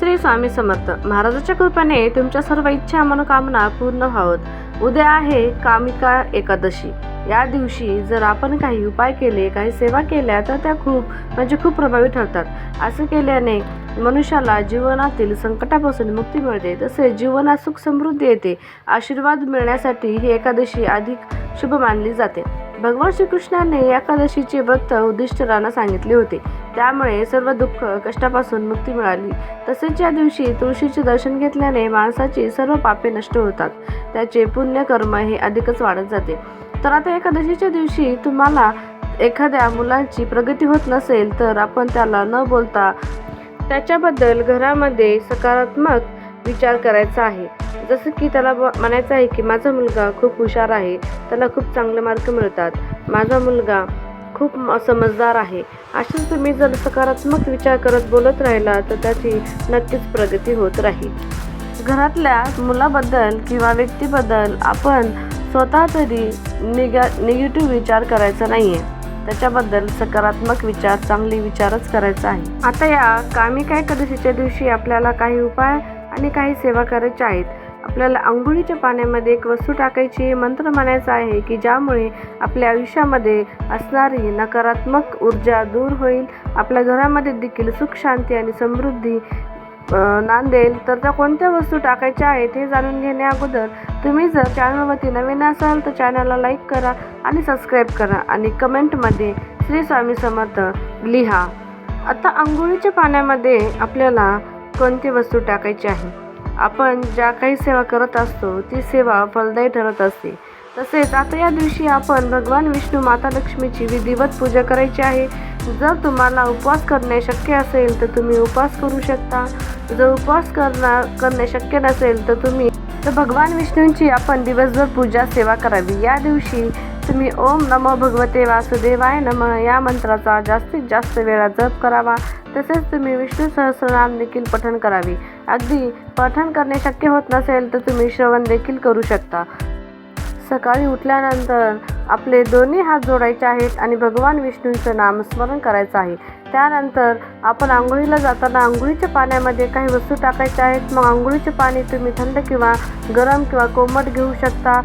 श्री स्वामी समर्थ. महाराजाच्या कृपेने तुमच्या सर्व इच्छा मनोकामना पूर्ण व्हावत उद्या आहे कामिका एकादशी. या दिवशी जर आपण काही उपाय केले काही सेवा केल्या तर त्या खूप म्हणजे खूप प्रभावी ठरतात. असं केल्याने मनुष्याला जीवनातील संकटापासून मुक्ती मिळते. तसेच जीवनात सुख समृद्धी येते. आशीर्वाद मिळण्यासाठी ही एकादशी अधिक शुभ मानली जाते. भगवान श्रीकृष्णाने एकादशीचे व्रत उद्दिष्टरांना सांगितले होते. त्यामुळे सर्व दुःख कष्टापासून मुक्ती मिळाली. तसेच या दिवशी तुळशीचे दर्शन घेतल्याने माणसाची सर्व पापे नष्ट होतात त्याचे पुण्यकर्म हे अधिकच वाढत जाते. तर आता एकादशीच्या दिवशी तुम्हाला एखाद्या मुलांची प्रगती होत नसेल तर आपण त्याला न बोलता त्याच्याबद्दल घरामध्ये सकारात्मक विचार करायचा आहे. जसं की त्याला ब- म्हणायचं आहे की माझा मुलगा खूप हुशार आहे त्याला खूप चांगले मार्क मिळतात. माझा मुलगा खूप समजदार आहे. असेच तुम्ही जर सकारात्मक विचार करत बोलत राहिला तर त्याची नक्कीच प्रगती होत राहील. घरातल्या मुलाबद्दल किंवा व्यक्तीबद्दल आपण स्वतः तरी निगा निगेटिव्ह विचार करायचा नाही आहे त्याच्याबद्दल सकारात्मक विचार चांगले विचारच करायचा आहे. आता या कामी काय एकादशीच्या दिवशी आपल्याला काही उपाय आणि काही सेवा करायच्या आहेत आपल्याला आंघोळीच्या पाण्यामध्ये एक वस्तू टाकायची मंत्र म्हणायचा आहे की ज्यामुळे आपल्या आयुष्यामध्ये असणारी नकारात्मक ऊर्जा दूर होईल. आपल्या घरामध्ये देखील सुख शांती आणि समृद्धी नांदेल. तर त्या कोणत्या वस्तू टाकायच्या आहेत हे जाणून घेण्या अगोदर तुम्ही जर चॅनलवरती नवीन असाल तर चॅनलला लाईक करा आणि सबस्क्राईब करा आणि कमेंटमध्ये श्री स्वामी समर्थ लिहा. आता आंघोळीच्या पाण्यामध्ये आपल्याला कोणती वस्तू टाकायची आहे? आपण ज्या काही सेवा करत असतो ती सेवा फलदायी ठरत असते. तसेच आता या दिवशी आपण भगवान विष्णू माता लक्ष्मीची विधिवत पूजा करायची आहे. जर तुम्हाला उपवास करणे शक्य असेल तर तुम्ही उपवास करू शकता. जर उपवास करणार करणे शक्य नसेल तर तुम्ही तर भगवान विष्णूंची आपण दिवसभर पूजा सेवा करावी. या दिवशी तुम्ही ओम नमो भगवते वासुदेवाय नम. या मंत्राचा जास्तीत जास्त वेळा जप करावा. तसेच तुम्ही विष्णू सहस्रनाम देखील पठण करावे. अगदी पठण करणे शक्य होत नसेल तर तुम्ही श्रवण देखील करू शकता. सकाळी उठल्यानंतर आपले दोन्ही हात जोडायचे आहेत आणि भगवान विष्णूंचं नामस्मरण करायचं आहे. त्यानंतर आपण आंघोळीला जाताना आंघोळीच्या पाण्यामध्ये काही वस्तू टाकायच्या आहेत. मग आंघोळीचे पाणी तुम्ही थंड किंवा गरम किंवा कोमट घेऊ शकता.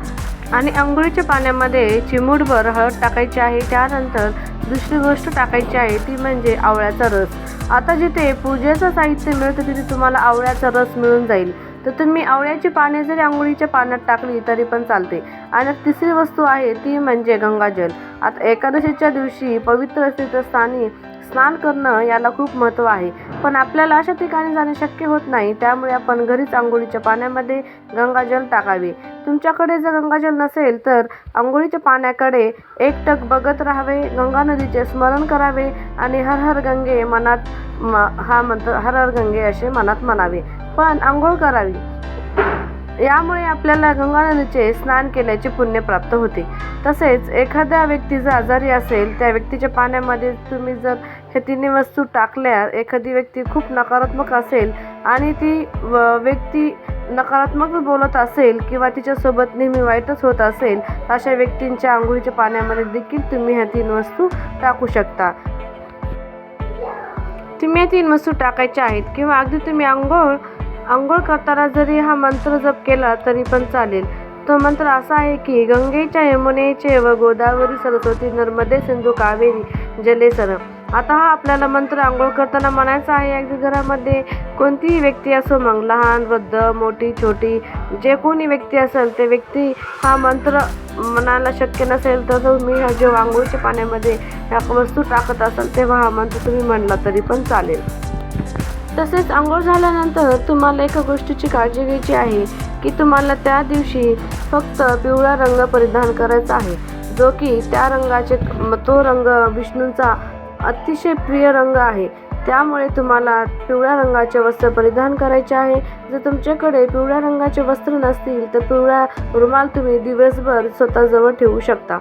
आणि आंघोळीच्या पाण्यामध्ये चिमूटभर हळद टाकायची आहे. त्यानंतर दुसरी गोष्ट टाकायची आहे ती म्हणजे आवळ्याचा रस. आता जिथे पूजेचं साहित्य मिळतं तिथे तुम्हाला आवळ्याचा रस मिळून जाईल. तर तुम्ही आवळ्याची पाने जरी आंघोळीच्या पाण्यात टाकली तरी पण चालते. आणि तिसरी वस्तू आहे ती म्हणजे गंगाजल. आता एकादशीच्या दिवशी पवित्र असलेल्या स्थानी स्नान करणं याला खूप महत्त्व आहे. पण आपल्याला अशा ठिकाणी जाणे शक्य होत नाही. त्यामुळे आपण घरीच आंघोळीच्या पाण्यामध्ये गंगाजल टाकावे. तुमच्याकडे जर गंगाजल नसेल तर आंघोळीच्या पाण्याकडे एकटक बघत राहावे गंगा नदीचे स्मरण करावे आणि हर हर गंगे मनात म- हा मंत्र हर हर गंगे असे मनात म्हणावे. पण आंघोळ करावी. यामुळे आपल्याला गंगा नदीचे स्नान केल्याचे पुण्य प्राप्त होते. तसेच एखाद्या व्यक्ती जर आजारी असेल त्या व्यक्तीच्या पाण्यामध्ये तुम्ही जर हे तिन्ही वस्तू टाकल्या एखादी व्यक्ती खूप नकारात्मक असेल आणि ती व- व्यक्ती नकारात्मक बोलत असेल किंवा तिच्यासोबत नेहमी वाईटच होत असेल अशा व्यक्तींच्या आंघोळीच्या पाण्यामध्ये देखील तुम्ही ह्या तीन वस्तू टाकू शकता. तुम्ही या तीन वस्तू टाकायच्या आहेत किंवा अगदी तुम्ही आंघोळ आंघोळ करताना जरी हा मंत्र जप केला तरी पण चालेल. तो मंत्र असा आहे की गंगेच्या यमुनेचे व गोदावरी सरस्वती नर्मदे सिंधू कावेरी जलेसर आता हा आपल्याला मंत्र आंघोळ करताना म्हणायचा आहे. अगदी घरामध्ये कोणतीही व्यक्ती असो मग लहान वृद्ध मोठी छोटी जे कोणी व्यक्ती असेल ते व्यक्ती हा मंत्र म्हणायला शक्य नसेल तर तुम्ही हा जेव्हा आंघोळीच्या पाण्यामध्ये ह्या वस्तू टाकत असाल तेव्हा हा मंत्र तुम्ही म्हणला तरी पण चालेल. तसेच आंघोळ झाल्यानंतर तुम्हाला एका गोष्टीची काळजी घ्यायची आहे की तुम्हाला त्या दिवशी फक्त पिवळा रंग परिधान करायचा आहे. जो की त्या रंगाचे तो रंग विष्णूंचा अतिशय प्रिय रंग आहे. त्यामुळे तुम्हाला पिवळ्या रंगाचे वस्त्र परिधान करायचे आहे. जर तुमच्याकडे पिवळ्या रंगाचे वस्त्र नसतील तर पिवळा रुमाल तुम्ही दिवसभर स्वतःजवळ ठेवू शकता.